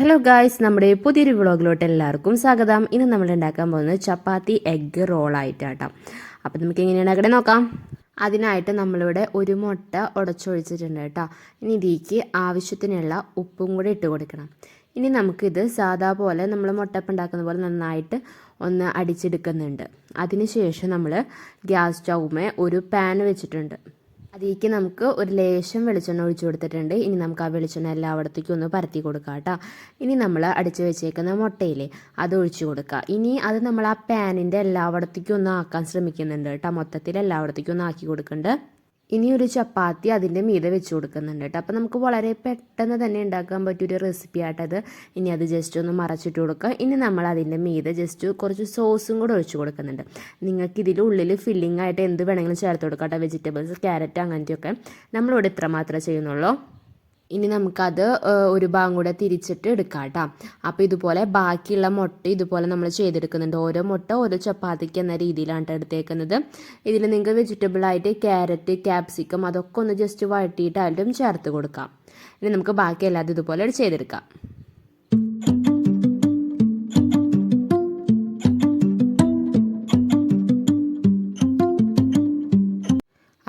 Hello guys നമ്മുടെ പുതിയൊരു വ്ളോഗിലോട്ട് എല്ലാവർക്കും സ്വാഗതം. ഇന്ന് നമ്മൾ ഉണ്ടാക്കാൻ പോകുന്നത് ചപ്പാത്തി എഗ്ഗ് റോളായിട്ടാട്ടോ അപ്പോൾ നമുക്ക് എങ്ങനെയാണ് ഉണ്ടാക്കണേ നോക്കാം. അതിനായിട്ട് നമ്മളിവിടെ ഒരു മുട്ട ഉടച്ചൊഴിച്ചിട്ടുണ്ട് കേട്ടോ. ഇനി ഇതിക്ക് ആവശ്യത്തിനുള്ള ഉപ്പും കൂടി ഇട്ട് കൊടുക്കണം. ഇനി നമുക്കിത് സാധാ പോലെ നമ്മൾ മുട്ടപ്പം ഉണ്ടാക്കുന്ന പോലെ നന്നായിട്ട് ഒന്ന് അടിച്ചെടുക്കുന്നുണ്ട്. അതിനുശേഷം നമ്മൾ ഗ്യാസ് സ്റ്റൗമേ ഒരു പാൻ വെച്ചിട്ടുണ്ട്. അതിലേക്ക് നമുക്ക് ഒരു ലേശം വെളിച്ചെണ്ണ ഒഴിച്ചു കൊടുത്തിട്ടുണ്ട്. ഇനി നമുക്ക് ആ വെളിച്ചെണ്ണ എല്ലായിടത്തേക്കും ഒന്ന് പരത്തി കൊടുക്കാം കേട്ടോ. ഇനി നമ്മൾ അടിച്ചു വെച്ചേക്കുന്ന മുട്ടയില്ലേ അത് ഒഴിച്ചു കൊടുക്കുക. ഇനി അത് നമ്മൾ ആ പാനിന്റെ എല്ലായിടത്തേക്കും ഒന്ന് ആക്കാൻ ശ്രമിക്കുന്നുണ്ട് കേട്ടോ. മൊത്തത്തിൽ എല്ലായിടത്തേക്കും ഒന്ന് ആക്കി കൊടുക്കുന്നുണ്ട്. ഇനി ഒരു ചപ്പാത്തി അതിന്റെ മീതെ വെച്ച് കൊടുക്കുന്നുണ്ട് കേട്ടോ. അപ്പോൾ നമുക്ക് വളരെ പെട്ടെന്ന് തന്നെ ഉണ്ടാക്കാൻ പറ്റിയൊരു റെസിപ്പി ആയിട്ടത് ഇനി അത് ജസ്റ്റ് ഒന്ന് മറച്ചിട്ട് കൊടുക്കുക ഇനി നമ്മൾ അതിന്റെ മീതെ ജസ്റ്റ് കുറച്ച് സോസും കൂടെ ഒഴിച്ച് കൊടുക്കുന്നുണ്ട്. നിങ്ങൾക്ക് ഇതിൽ ഉള്ളിൽ ഫില്ലിംഗ് ആയിട്ട് എന്ത് വേണമെങ്കിലും ചേർത്ത് കൊടുക്കാം കേട്ടോ. വെജിറ്റബിൾസ് ക്യാരറ്റ് അങ്ങനത്തെയൊക്കെ. നമ്മളിവിടെ ഇത്ര മാത്രമേ ചെയ്യുന്നുള്ളൂ. ഇനി നമുക്കത് ഒരു ഭാഗം കൂടെ തിരിച്ചിട്ട് എടുക്കാം കേട്ടോ. അപ്പോൾ ഇതുപോലെ ബാക്കിയുള്ള മുട്ട ഇതുപോലെ നമ്മൾ ചെയ്തെടുക്കുന്നുണ്ട്. ഓരോ മുട്ട ഓരോ ചപ്പാത്തിക്ക് എന്ന രീതിയിലാണ് എടുത്തേക്കുന്നത്. ഇതിൽ നിങ്ങൾക്ക് വെജിറ്റബിൾ ആയിട്ട് ക്യാരറ്റ് ക്യാപ്സിക്കം അതൊക്കെ ഒന്ന് ജസ്റ്റ് വഴറ്റിയിട്ടായിട്ടും ചേർത്ത് കൊടുക്കാം. ഇനി നമുക്ക് ബാക്കി എല്ലാതും ഇതുപോലെ ചെയ്തെടുക്കാം.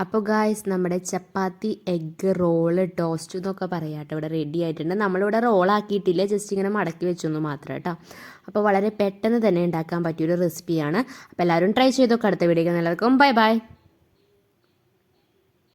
അപ്പോൾ ഗായ്സ് നമ്മുടെ ചപ്പാത്തി എഗ്ഗ് റോൾ ടോസ്റ്റ് എന്നൊക്കെ പറയാം കേട്ടോ ഇവിടെ റെഡി ആയിട്ടുണ്ട്. നമ്മളിവിടെ റോളാക്കിയിട്ടില്ല ജസ്റ്റ് ഇങ്ങനെ മടക്കി വെച്ചൊന്ന് മാത്രം കേട്ടോ. അപ്പോൾ വളരെ പെട്ടെന്ന് തന്നെ ഉണ്ടാക്കാൻ പറ്റിയൊരു റെസിപ്പിയാണ് അപ്പോൾ എല്ലാവരും ട്രൈ ചെയ്തൊക്കെ അടുത്ത വീഡിയോ എല്ലാവർക്കും ബൈ ബൈ